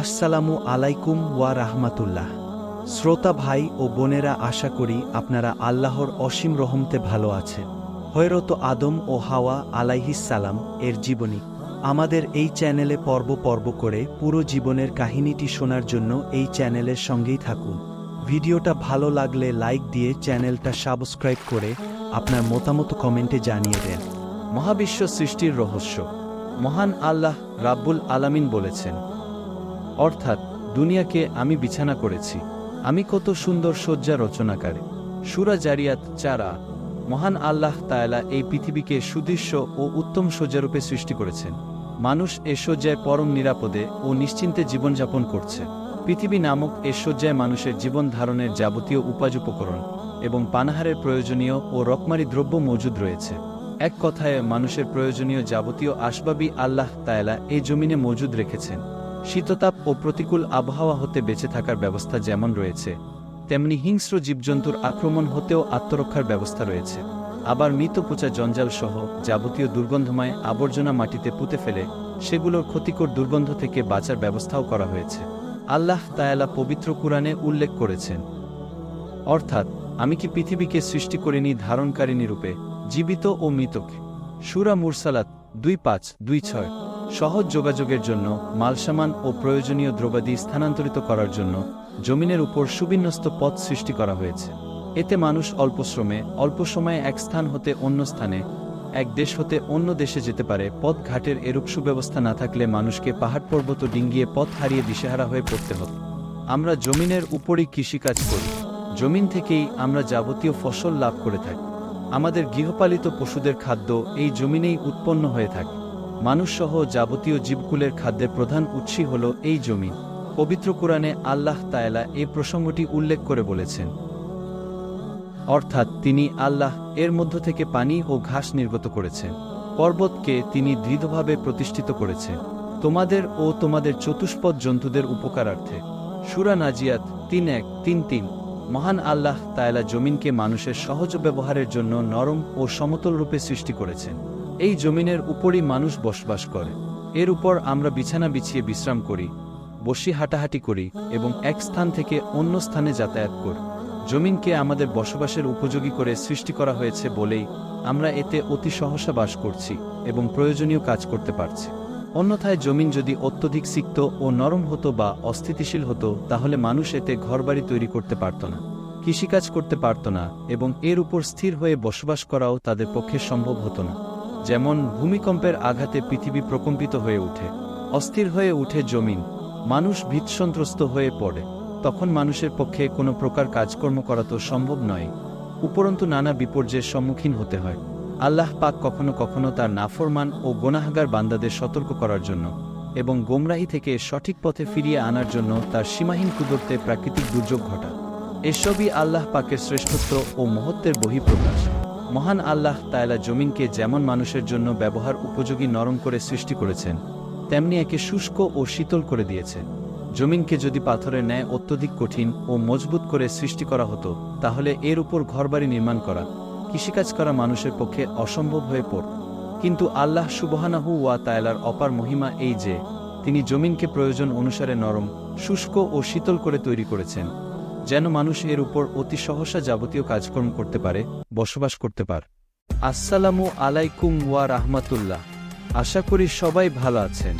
আসসালামু আলাইকুম ওয়া রাহমাতুল্লাহ। শ্রোতা ভাই ও বোনেরা, আশা করি আপনারা আল্লাহর অসীম রহমতে ভালো আছেন। হয়রত আদম ও হাওয়া আলাইহিসালাম এর জীবনী। আমাদের এই চ্যানেলে পর্ব পর্ব করে পুরো জীবনের কাহিনীটি শোনার জন্য এই চ্যানেলের সঙ্গেই থাকুন। ভিডিওটা ভালো লাগলে লাইক দিয়ে চ্যানেলটা সাবস্ক্রাইব করে আপনার মতামত কমেন্টে জানিয়ে দেন। মহাবিশ্ব সৃষ্টির রহস্য। মহান আল্লাহ রাব্বুল আলামিন বলেছেন অর্থাৎ, দুনিয়াকে আমি বিছানা করেছি। আমি কত সুন্দর শয্যা রচনাকারী। সুরা জারিয়াত চারা মহান আল্লাহ তায়ালা এই পৃথিবীকে সুদৃশ্য ও উত্তম শয্যারূপে সৃষ্টি করেছেন। মানুষ এ শয্যায় পরম নিরাপদে ও নিশ্চিন্তে জীবনযাপন করছে। পৃথিবী নামক এ শয্যায় মানুষের জীবন ধারণের যাবতীয় উপাজুপকরণ এবং পানাহারের প্রয়োজনীয় ও রকমারি দ্রব্য মজুদ রয়েছে। এক কথায়, মানুষের প্রয়োজনীয় যাবতীয় আসবাবই আল্লাহ তায়ালা এই জমিনে মজুদ রেখেছেন। শীততাপ ও প্রতিকূল আবহাওয়া হতে বেঁচে থাকার ব্যবস্থা যেমন রয়েছে, তেমনি হিংস্র জীবজন্তুর আক্রমণ হতেও আত্মরক্ষার ব্যবস্থা রয়েছে। আবার মৃত পচা জঞ্জাল সহ যাবতীয় দুর্গন্ধময় আবর্জনা মাটিতে পুঁতে ফেলে সেগুলোর ক্ষতিকর দুর্গন্ধ থেকে বাঁচার ব্যবস্থাও করা হয়েছে। আল্লাহ তায়ালা পবিত্র কুরআনে উল্লেখ করেছেন, অর্থাৎ, আমি কি পৃথিবীকে সৃষ্টি করিনি ধারণকারিণী রূপে, জীবিত ও মৃতকে? সুরা মুরসালাত দুই পাঁচ দুই ছয়। সহজ যোগাযোগের জন্য, মালসামান ও প্রয়োজনীয় দ্রব্যাদি স্থানান্তরিত করার জন্য জমিনের উপর সুবিন্যস্ত পথ সৃষ্টি করা হয়েছে। এতে মানুষ অল্প শ্রমে, অল্প সময়ে এক স্থান হতে অন্য স্থানে, এক দেশ হতে অন্য দেশে যেতে পারে, পথ ঘাটের এরূপ সুব্যবস্থা না থাকলে মানুষকে পাহাড় পর্বত ডিঙ্গিয়ে পথ হারিয়ে দিশেহারা হয়ে পড়তে হতো আমরা জমিনের উপরই কৃষিকাজ করি। জমিন থেকেই আমরা যাবতীয় ফসল লাভ করে থাকি। আমাদের গৃহপালিত পশুদের খাদ্য এই জমিনেই উৎপন্ন হয়ে থাকে। মানুষসহ যাবতীয় জীবকুলের খাদ্যের প্রধান উৎসই হল এই জমিন পবিত্র কোরআনে আল্লাহ তায়ালা এই প্রসঙ্গটি উল্লেখ করে বলেছেন। অর্থাৎ তিনি আল্লাহ এর মধ্য থেকে পানি ও ঘাস নির্গত করেছেন। পর্বতকে তিনি দৃঢ়ভাবে প্রতিষ্ঠিত করেছেন। তোমাদের ও তোমাদের চতুষ্পদ জন্তুদের উপকারার্থে। সুরা নাজিয়াত তিন এক তিন তিন। মহান আল্লাহ তায়ালা জমিনকে মানুষের সহজ ব্যবহারের জন্য নরম ও সমতল রূপে সৃষ্টি করেছেন। এই জমিনের উপরই মানুষ বসবাস করে। এর উপর আমরা বিছানা বিছিয়ে বিশ্রাম করি, বসি হাঁটাহাঁটি করি এবং এক স্থান থেকে অন্য স্থানে যাতায়াত করি। জমিনকে আমাদের বসবাসের উপযোগী করে সৃষ্টি করা হয়েছে বলেই আমরা এতে অতি সহসা বাস করছি এবং প্রয়োজনীয় কাজ করতে পারছি। অন্যথায় জমিন যদি অত্যধিক সিক্ত ও নরম হতো বা অস্থিতিশীল হতো, তাহলে মানুষ এতে ঘরবাড়ি তৈরি করতে পারত না, কৃষিকাজ করতে পারত না এবং এর উপর স্থির হয়ে বসবাস করাও তাদের পক্ষে সম্ভব হতো না। যেমন ভূমিকম্পের আঘাতে পৃথিবী প্রকম্পিত হয়ে ওঠে অস্থির হয়ে উঠে জমিন, মানুষ ভীতসন্ত্রস্ত হয়ে পড়ে, তখন মানুষের পক্ষে কোনো প্রকার কাজকর্ম করা তো সম্ভব নয়। উপরন্তু নানা বিপর্যয়ের সম্মুখীন হতে হয়। আল্লাহ পাক কখনো কখনো তার নাফরমান ও গোনাহাগার বান্দাদের সতর্ক করার জন্য এবং গোমরাহি থেকে সঠিক পথে ফিরিয়ে আনার জন্য তার সীমাহীন কুদরতে প্রাকৃতিক দুর্যোগ ঘটা এসবই আল্লাহ পাকের শ্রেষ্ঠত্ব ও মহত্বের বহিঃপ্রকাশ। মহান আল্লাহ তায়লা জমিনকে যেমন মানুষের জন্য ব্যবহার উপযোগী নরম করে সৃষ্টি করেছেন, তেমনি একে শুষ্ক ও শীতল করে দিয়েছে জমিনকে যদি পাথরের ন্যায় অত্যধিক কঠিন ও মজবুত করে সৃষ্টি করা হতো, তাহলে এর উপর ঘরবাড়ি নির্মাণ করা, কৃষিকাজ করা মানুষের পক্ষে অসম্ভব হয়ে পড় কিন্তু আল্লাহ সুবহানাহু ওয়া তায়লার অপার মহিমা এই যে, তিনি জমিনকে প্রয়োজন অনুসারে নরম, শুষ্ক ও শীতল করে তৈরি করেছেন। যেন মানুষ এর উপর অতি সহসা যাবতীয় কাজকর্ম করতে পারে, বসবাস করতে পারে। আসসালামু আলাইকুম ওয়া রাহমাতুল্লাহ। আশা করি সবাই ভালো আছেন।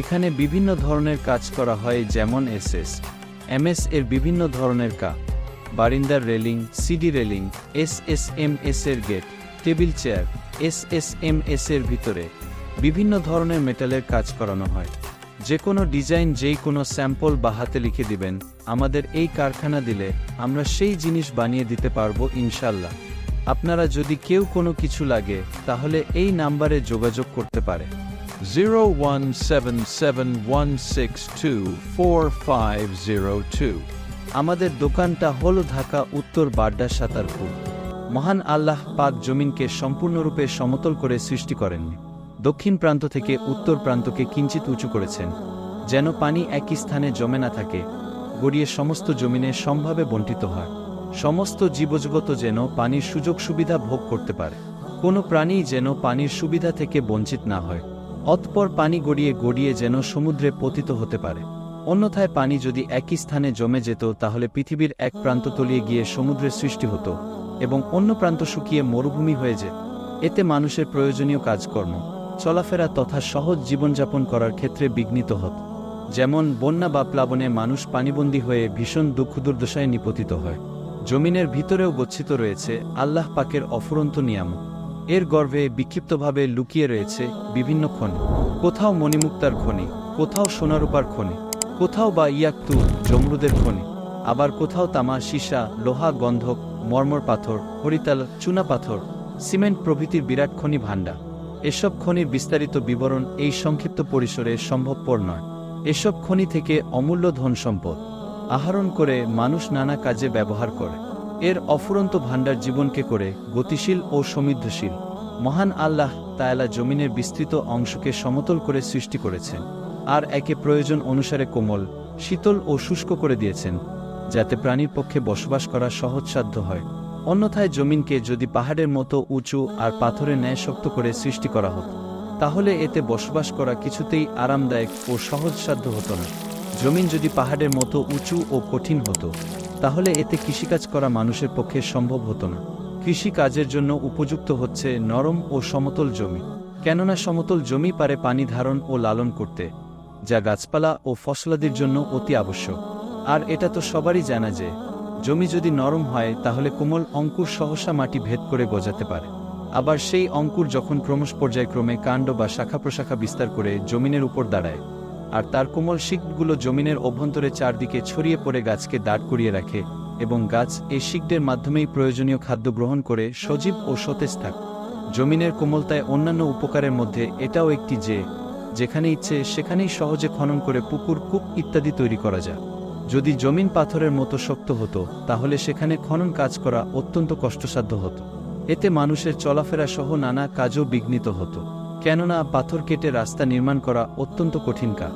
এখানে বিভিন্ন ধরনের কাজ করা হয় যেমন এসএস, এমএস এর বিভিন্ন ধরনের কা, বারিন্দার railing, CD railing S S M S এর gate, table chair S S M S এর ভিতরে বিভিন্ন ধরনের মেটালের কাজ করানো হয়। যে কোনো ডিজাইন যেই কোনো স্যাম্পল বা হাতে লিখে দিবেন, আমাদের এই কারখানা দিলে আমরা সেই জিনিস বানিয়ে দিতে পারব ইনশাল্লাহ আপনারা যদি কেউ কোনো কিছু লাগে, তাহলে এই নাম্বারে যোগাযোগ করতে পারে। Zero one seven seven one six two four five zero two. আমাদের দোকানটা হল ঢাকা উত্তর বাড্ডা সাঁতারপুর। মহান আল্লাহ পাক জমিনকে সম্পূর্ণরূপে সমতল করে সৃষ্টি করেননি। দক্ষিণ প্রান্ত থেকে উত্তর প্রান্তকে কিঞ্চিত উঁচু করেছেন যেন পানি একই স্থানে জমে না থাকে গড়িয়ে সমস্ত জমিনে সম্ভাবে বন্টিত হয়। সমস্ত জীবজগত যেন পানির সুযোগ সুবিধা ভোগ করতে পারে। কোনো প্রাণী যেন পানির সুবিধা থেকে বঞ্চিত না হয়। অতপর পানি গড়িয়ে গড়িয়ে যেন সমুদ্রে পতিত হতে পারে। অন্যথায় পানি যদি একই স্থানে জমে যেত তাহলে পৃথিবীর এক প্রান্ত তলিয়ে গিয়ে সমুদ্রের সৃষ্টি হতো এবং অন্য প্রান্ত শুকিয়ে মরুভূমি হয়ে যেত। এতে মানুষের প্রয়োজনীয় কাজকর্ম চলাফেরা তথা সহজ জীবনযাপন করার ক্ষেত্রে বিঘ্নিত হত। যেমন, বন্যা বা প্লাবনে মানুষ পানিবন্দী হয়ে ভীষণ দুঃখ দুর্দশায় নিপতিত হয়। জমিনের ভিতরেও গচ্ছিত রয়েছে আল্লাহ পাকের অফুরন্ত নিয়ামক এর গর্ভে বিক্ষিপ্তভাবে লুকিয়ে রয়েছে বিভিন্ন খনি। কোথাও মণিমুক্তার খনি, কোথাও সোনারূপার খনি, কোথাও বা ইয়াক্তু, জমরুদের খনি, আবার কোথাও তামা, সীসা, লোহা, গন্ধক, মর্মর পাথর, হরিতাল, চুনা পাথর, সিমেন্ট প্রভৃতির বিরাট খনি ভাণ্ডার। এসব খনির বিস্তারিত বিবরণ এই সংক্ষিপ্ত পরিসরে সম্ভবপর নয়। এসব খনি থেকে অমূল্য ধন সম্পদ আহরণ করে মানুষ নানা কাজে ব্যবহার করে। এর অফুরন্ত ভাণ্ডার জীবনকে করে গতিশীল ও সমৃদ্ধশীল মহান আল্লাহ তায়ালা জমিনের বিস্তৃত অংশকে সমতল করে সৃষ্টি করেছেন আর একে প্রয়োজন অনুসারে কোমল, শীতল ও শুষ্ক করে দিয়েছেন, যাতে প্রাণীর পক্ষে বসবাস করা সহজসাধ্য হয়। অন্যথায় জমিনকে যদি পাহাড়ের মতো উঁচু আর পাথরের ন্যায় শক্ত করে সৃষ্টি করা হতো, তাহলে এতে বসবাস করা কিছুতেই আরামদায়ক ও সহজসাধ্য হতো না। জমিন যদি পাহাড়ের মতো উঁচু ও কঠিন হতো, তাহলে এতে কৃষিকাজ করা মানুষের পক্ষে সম্ভব হতো না। কৃষি কাজের জন্য উপযুক্ত হচ্ছে নরম ও সমতল জমি। কেননা সমতল জমি পারে পানি ধারণ ও লালন করতে, যা গাছপালা ও ফসলাদির জন্য অতি আবশ্যক। আর এটা তো সবারই জানা যে জমি যদি নরম হয়, তাহলে কোমল অঙ্কুর সহসা মাটি ভেদ করে গজাতে পারে। আবার সেই অঙ্কুর যখন ক্রমশ পর্যায়ক্রমে কাণ্ড বা শাখা প্রশাখা বিস্তার করে জমিনের উপর দাঁড়ায়, আর তার কোমল শিকগুলো জমিনের অভ্যন্তরে চারদিকে ছড়িয়ে পড়ে গাছকে দাঁড় করিয়ে রাখে এবং গাছ এই শিকদের মাধ্যমেই প্রয়োজনীয় খাদ্য গ্রহণ করে সজীব ও সতেজ থাক। জমিনের কোমলতায় অন্যান্য উপকারের মধ্যে এটাও একটি যে, যেখানে ইচ্ছে সেখানেই সহজে খনন করে পুকুর, কূপ ইত্যাদি তৈরি করা যায়। যদি জমিন পাথরের মতো শক্ত হতো, তাহলে সেখানে খনন কাজ করা অত্যন্ত কষ্টসাধ্য হতো। এতে মানুষের চলাফেরা সহ নানা কাজও বিঘ্নিত হতো। কেননা পাথর কেটে রাস্তা নির্মাণ করা অত্যন্ত কঠিন কাজ।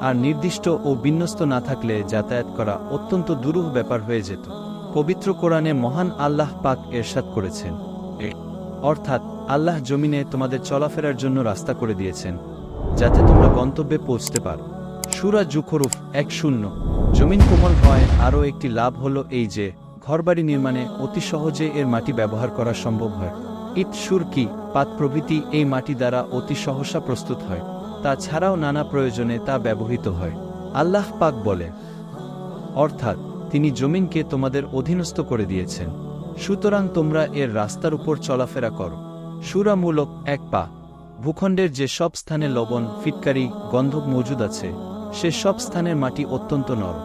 আর নির্দিষ্ট ও বিন্যস্ত না থাকলে যাতায়াত করা অত্যন্ত দুরূহ ব্যাপার হয়ে যেত। পবিত্র কোরআনে মহান আল্লাহ পাক এরশাদ করেছেন। অর্থাৎ, আল্লাহ জমিনে তোমাদের চলাফেরার জন্য রাস্তা করে দিয়েছেন, যাতে তোমরা গন্তব্যে পৌঁছতে পারো। সুরা জুখরুফ এক শূন্য। জমিন কোমল হয়, আরও একটি লাভ হলো এই যে, ঘরবাড়ি নির্মাণে অতি সহজে এর মাটি ব্যবহার করা সম্ভব হয়। ইট সুরকি পাত প্রভৃতি এই মাটি দ্বারা অতি সহসা প্রস্তুত হয়। তাছাড়াও নানা প্রয়োজনে তা ব্যবহৃত হয়। আল্লাহ পাক বলে, অর্থাৎ, তিনি জমিনকে তোমাদের অধীনস্থ করে দিয়েছেন। সুতরাং তোমরা এর রাস্তার উপর চলাফেরা করো। সুরামূলক এক পা। ভূখণ্ডের যে সব স্থানে লবণ, ফিটকারি গন্ধক মজুদ আছে সে সব স্থানের মাটি অত্যন্ত নরম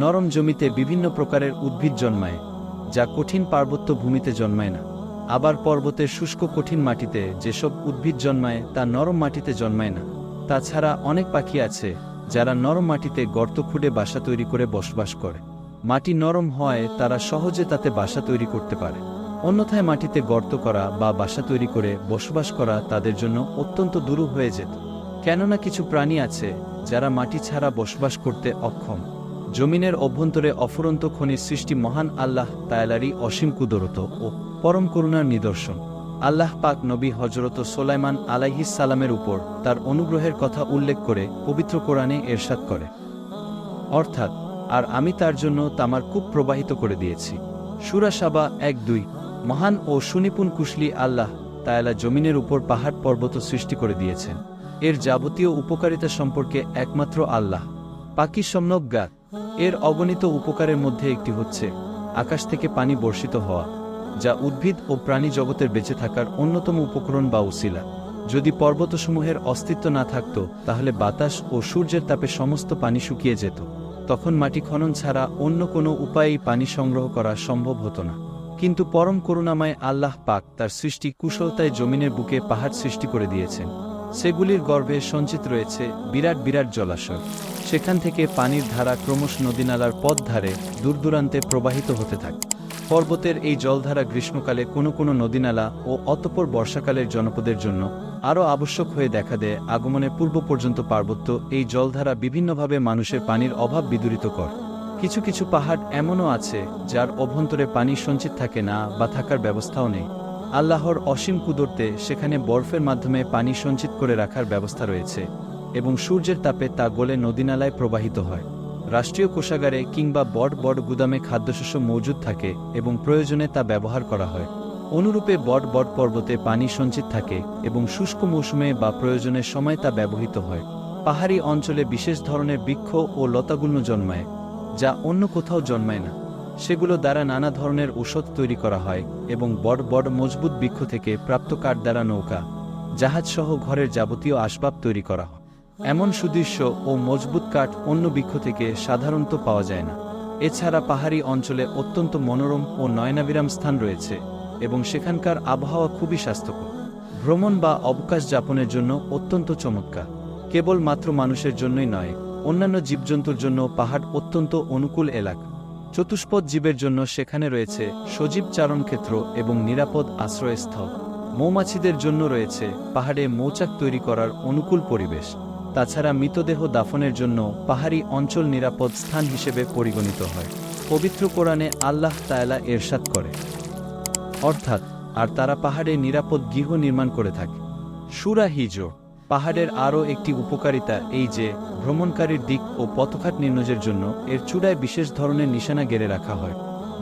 নরম জমিতে বিভিন্ন প্রকারের উদ্ভিদ জন্মায়, যা কঠিন পার্বত্য ভূমিতে জন্মায় না। আবার পর্বতের শুষ্ক কঠিন মাটিতে যেসব উদ্ভিদ জন্মায়, তা নরম মাটিতে জন্মায় না। তাছাড়া অনেক পাখি আছে, যারা নরম মাটিতে গর্ত খুঁড়ে বাসা তৈরি করে বসবাস করে। মাটি নরম হয় তারা সহজে তাতে বাসা তৈরি করতে পারে। অন্যথায় মাটিতে গর্ত করা বা বাসা তৈরি করে বসবাস করা তাদের জন্য অত্যন্ত দুরূহ হয়ে যেত। কেননা কিছু প্রাণী আছে, যারা মাটি ছাড়া বসবাস করতে অক্ষম। জমিনের অভ্যন্তরে অফুরন্ত খনির সৃষ্টি মহান আল্লাহ তায়ালারই অসীম কুদরত ও পরম করুণার নিদর্শন। আল্লাহ পাক নবী হজরত সোলাইমান আলাইহিস সালামের উপর তার অনুগ্রহের কথা উল্লেখ করে পবিত্র কোরআনে এরশাদ করে। অর্থাৎ, আর আমি তার জন্য তামার কূপ প্রবাহিত করে দিয়েছি। সুরা সাবা এক দুই, মহান ও সুনিপুণ কুশলি আল্লাহ তায়ালা জমিনের উপর পাহাড় পর্বত সৃষ্টি করে দিয়েছেন। এর যাবতীয় উপকারিতা সম্পর্কে একমাত্র আল্লাহ। পাকি সম্যক জ্ঞাত এর অগণিত উপকারের মধ্যে একটি হচ্ছে, আকাশ থেকে পানি বর্ষিত হওয়া, যা উদ্ভিদ ও প্রাণী জগতের বেঁচে থাকার অন্যতম উপকরণ বা উসিলা। যদি পর্বতসমূহের অস্তিত্ব না থাকত, তাহলে বাতাস ও সূর্যের তাপে সমস্ত পানি শুকিয়ে যেত। তখন মাটি খনন ছাড়া অন্য কোনো উপায়েই পানি সংগ্রহ করা সম্ভব হতো না। কিন্তু পরম করুণাময় আল্লাহ পাক তার সৃষ্টি কুশলতায় জমিনের বুকে পাহাড় সৃষ্টি করে দিয়েছেন। সেগুলির গর্ভে সঞ্চিত রয়েছে বিরাট বিরাট জলাশয়। সেখান থেকে পানির ধারা ক্রমশ নদীনালার পথ ধারে দূরদূরান্তে প্রবাহিত হতে থাকে। পর্বতের এই জলধারা গ্রীষ্মকালে কোনো কোনো নদীনালা ও অতপর বর্ষাকালের জনপদের জন্য আরও আবশ্যক হয়ে দেখা দেয় আগমনে পূর্ব পর্যন্ত পার্বত্য এই জলধারা বিভিন্নভাবে মানুষের পানির অভাব বিদূরিত কর। কিছু কিছু পাহাড় এমনও আছে যার অভ্যন্তরে পানি সঞ্চিত থাকে না বা থাকার ব্যবস্থাও নেই। আল্লাহর অসীম কুদরতে সেখানে বরফের মাধ্যমে পানি সঞ্চিত করে রাখার ব্যবস্থা রয়েছে, এবং সূর্যের তাপে তা গলে নদীনালায় প্রবাহিত হয়। রাষ্ট্রীয় কোষাগারে কিংবা বড় বড় গুদামে খাদ্যশস্য মজুদ থাকে এবং প্রয়োজনে তা ব্যবহার করা হয়। অনুরূপে বট বট পর্বতে পানি সঞ্চিত থাকে এবং শুষ্ক মৌসুমে বা প্রয়োজনের সময় তা ব্যবহৃত হয়। পাহাড়ি অঞ্চলে বিশেষ ধরনের বৃক্ষ ও লতাগুল্ম জন্মায়, যা অন্য কোথাও জন্মায় না। সেগুলো দ্বারা নানা ধরনের ঔষধ তৈরি করা হয় এবং বড় বড় মজবুত বৃক্ষ থেকে প্রাপ্ত কাঠ দ্বারা নৌকা, জাহাজসহ ঘরের যাবতীয় আসবাব তৈরি করা হয়। এমন সুদৃশ্য ও মজবুত কাঠ অন্য বৃক্ষ থেকে সাধারণত পাওয়া যায় না। এছাড়া পাহাড়ি অঞ্চলে অত্যন্ত মনোরম ও নয়নাবিরাম স্থান রয়েছে এবং সেখানকার আবহাওয়া খুবই স্বাস্থ্যকর। ভ্রমণ বা অবকাশ যাপনের জন্য অত্যন্ত চমৎকার। কেবল মাত্র মানুষের জন্যই নয়, অন্যান্য জীবজন্তুর জন্য পাহাড় অত্যন্ত অনুকূল এলাকা। চতুষ্পদ জীবের জন্য সেখানে রয়েছে সজীব চারণক্ষেত্র এবং নিরাপদ আশ্রয়স্থল। মৌমাছিদের জন্য রয়েছে পাহাড়ে মৌচাক তৈরি করার অনুকূল পরিবেশ। তাছাড়া মৃতদেহ দাফনের জন্য পাহাড়ি অঞ্চল নিরাপদ স্থান হিসেবে পরিগণিত হয়। পবিত্র কোরআনে আল্লাহ তায়ালা এরশাদ করে। অর্থাৎ, আর তারা পাহাড়ে নিরাপদ গৃহ নির্মাণ করে থাকে। সুরা হিজো পাহাড়ের আরও একটি উপকারিতা এই যে, ভ্রমণকারীর দিক ও পথঘাট নির্ণয়ের জন্য এর চূড়ায় বিশেষ ধরনের নিশানা গেড়ে রাখা হয়।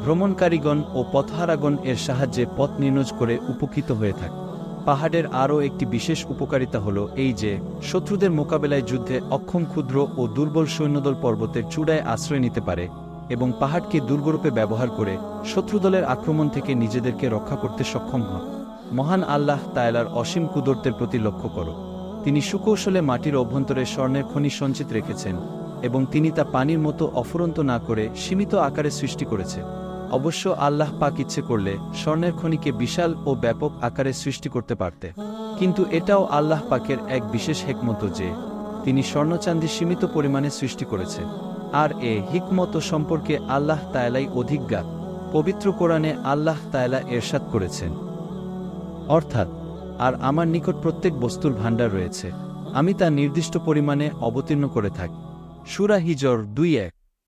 ভ্রমণকারীগণ ও পথহারাগণ এর সাহায্যে পথ নির্ণয় করে উপকৃত হয়ে থাকে। পাহাড়ের আরও একটি বিশেষ উপকারিতা হল এই যে, শত্রুদের মোকাবেলায় যুদ্ধে অক্ষম, ক্ষুদ্র ও দুর্বল সৈন্যদল পর্বতের চূড়ায় আশ্রয় নিতে পারে এবং পাহাড়কে দুর্গরূপে ব্যবহার করে শত্রুদলের আক্রমণ থেকে নিজেদেরকে রক্ষা করতে সক্ষম হয় মহান আল্লাহ তায়লার অসীম কুদরতের প্রতি লক্ষ্য করো। তিনি সুকৌশলে মাটির অভ্যন্তরে স্বর্ণের খনি সঞ্চিত রেখেছেন এবং তিনি তা পানির মতো অফুরন্ত না করে সীমিত আকারে সৃষ্টি করেছে। অবশ্য আল্লাহ পাক ইচ্ছে করলে স্বর্ণের খনিকে বিশাল ও ব্যাপক আকারে সৃষ্টি করতে পারতে। কিন্তু এটাও আল্লাহ পাকের এক বিশেষ হেকমত যে, তিনি স্বর্ণচান্দি সীমিত পরিমাণে সৃষ্টি করেছে। আর এ হিকমত সম্পর্কে আল্লাহ তায়ালাই অধিজ্ঞা পবিত্র কোরআনে আল্লাহ তায়ালা এরশাদ করেছেন। অর্থাৎ আর আমার নিকট প্রত্যেক বস্তুর ভাণ্ডার রয়েছে। আমি তা নির্দিষ্ট পরিমাণে অবতীর্ণ করে থাকি। সুরা হিজর দুই এক।